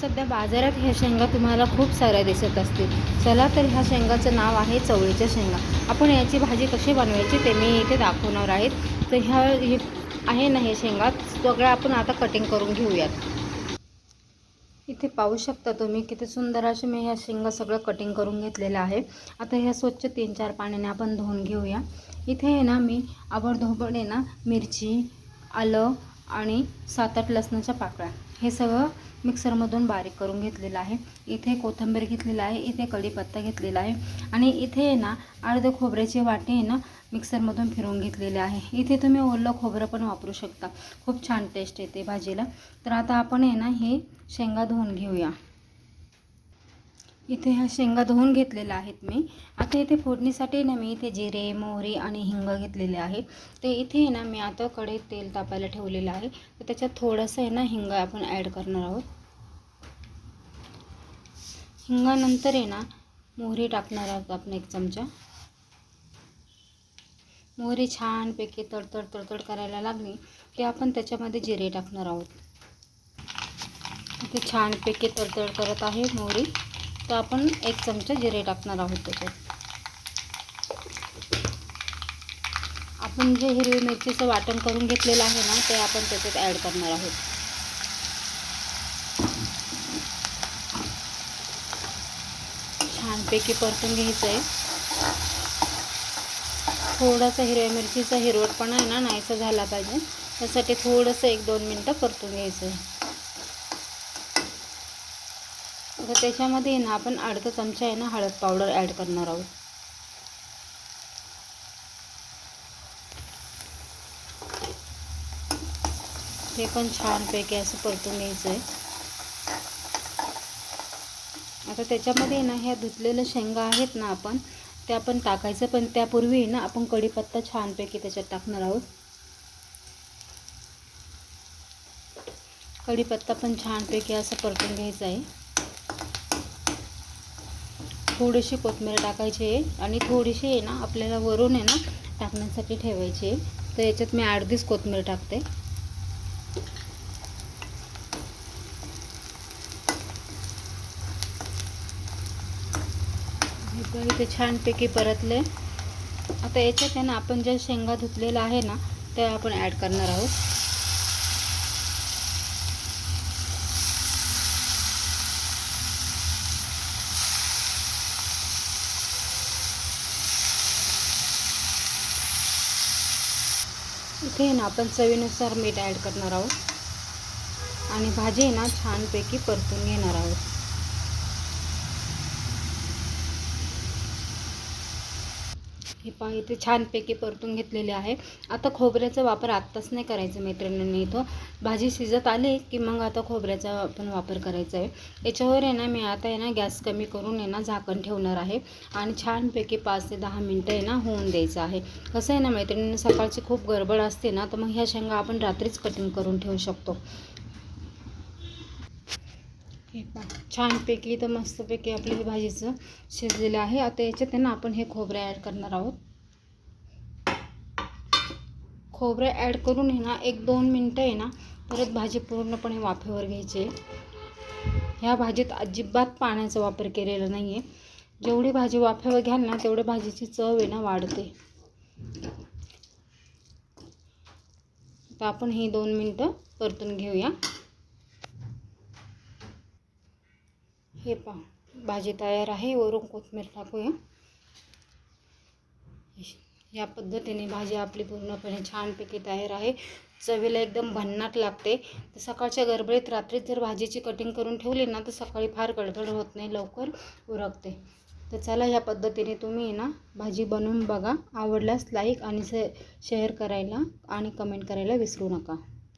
सध्या बाजारात ह्या शेंगा तुम्हाला खूप साऱ्या दिसत असतील. चला तर ह्या शेंगाचं नाव आहे चवळीच्या शेंगा. आपण याची भाजी कशी बनवायची ते मी इथे दाखवणार आहेत. तर ह्या हे आहे ना हे शेंगा सगळ्या आपण आता कटिंग करून घेऊयात. इथे पाहू शकता तुम्ही किती सुंदर असे मी ह्या शेंगा सगळं कटिंग करून घेतलेलं आहे. आता ह्या स्वच्छ तीन चार पाण्याने आपण धुवून घेऊया. इथे आहे ना मी आवडधोबड आहे ना मिरची आलं आणि सात आठ लसणाच्या पाकळ्या. हे सगळं मिक्सरमधून बारीक करून घेतलेलं आहे. इथे कोथिंबीर घेतलेला आहे इथे कढीपत्ता घेतलेला आहे आणि इथे आहे ना अर्ध खोबऱ्याची वाटी आहे ना मिक्सरमधून फिरवून घेतलेले आहे. इथे तुम्ही ओलं खोबरं पण वापरू शकता. खूप छान टेस्ट येते भाजीला. तर आता आपण आहे ना हे शेंगा धुवून घेऊया. इथे ह्या शेंगा धुवून घेतलेल्या आहेत मी. आता इथे फोडणीसाठी ना मी इथे जिरे मोहरी आणि हिंग घेतलेले आहे ते इथे आहे ना मी आता कढईत तेल तापायला ठेवलेलं आहे. तर त्याच्यात थोडंसं आहे ना हिंग आपण ॲड करणार आहोत. हिंगानंतर आहे ना मोहरी टाकणार आहोत आपण एक चमचा. मोहरी छानपैकी तडतड तडतड करायला लागली की आपण त्याच्यामध्ये जिरे टाकणार आहोत. इथे छानपैकी तडतड करत आहे मोहरी. तर आपण एक चमचा जिरे टाकणार आहोत त्याच्यात. आपण जे हिरवी मिरचीचं वाटण करून घेतलेलं आहे ना ते आपण त्याच्यात ॲड करणार आहोत. छानपैकी परतून घ्यायचं आहे थोडासा हिरव्या मिरचीचा हिरवटपणा आहे ना नाहीसा झाला पाहिजे. त्यासाठी थोडंसं एक दोन मिनटं परतून घ्यायचं आहे आता त्याच्यामध्ये ना आपण अर्धा चमचा आहे ना हळद पावडर ॲड करणार आहोत. हे पण छानपैकी असं परतून घ्यायचं आहे आता त्याच्यामध्ये ना ह्या धुतलेल्या शेंगा आहेत ना आपण त्या आपण टाकायचं पण त्यापूर्वी ना आपण कढीपत्ता छानपैकी त्याच्यात टाकणार आहोत. कढीपत्ता पण छानपैकी असं परतून घ्यायचं आहे थोडीशी कोथिंबीर टाकायची आहे आणि थोडीशी आहे ना आपल्याला वरून आहे ना टाकण्यासाठी ठेवायची आहे. तर याच्यात मी अर्धीच कोथमीर टाकते. इथे छानपैकी परतले. आता याच्यात आहे ना आपण ज्या शेंगा धुतलेल्या आहे ना त्या आपण ॲड करणार आहोत. इथे ना आपण चवीनुसार मीठ ॲड करणार आहोत. आणि भाजी आहे ना छानपैकी परतून घेणार आहोत. हे पहा इथे छानपैकी परतून घेतलेले आहे. आता खोबऱ्याचा वापर आत्ताच नाही करायचा मैत्रिणींनी इथं. भाजी शिजत आली की मग आता खोबऱ्याचा आपण वापर करायचा आहे. याच्यावर आहे ना मी आता आहे ना गॅस कमी करून आहे ना झाकण ठेवणार आहे. आणि छानपैकी पाच ते दहा मिनटं आहे ना होऊन द्यायचं आहे. कसं आहे ना मैत्रिणींनी सकाळची खूप गडबड असते ना तर मग ह्या शेंगा आपण रात्रीच कटिंग करून ठेवू शकतो. हे पहा छानपैकी तर मस्तपैकी आपलं हे भाजीचं शिजलेलं आहे. आता याच्यात आहे ना आपण हे खोबरं ॲड करणार आहोत. खोबरं ॲड करून हे ना एक दोन मिनटं आहे ना परत भाजी पूर्णपणे वाफेवर घ्यायची ह्या भाजीत अजिबात पाण्याचा वापर केलेला नाही आहे जेवढी भाजी वाफेवर घ्याल ना तेवढे भाजीची चव आहे ना वाढते. तर आपण ही दोन मिनटं परतून घेऊया. हे पहा भाजी तयार आहे वरून कोथमीर टाकूया. या पद्धतीने भाजी आपली पूर्णपणे छानपैकी तयार आहे. चवीला एकदम भन्नाट लागते. तर सकाळच्या गडबडीत रात्रीत जर भाजीची कटिंग करून ठेवली ना तर सकाळी फार गडबड होत नाही लवकर उरकते. तर चला ह्या पद्धतीने तुम्ही ना भाजी बनवून बघा. आवडल्यास लाईक आणि शेअर करायला आणि कमेंट करायला विसरू नका.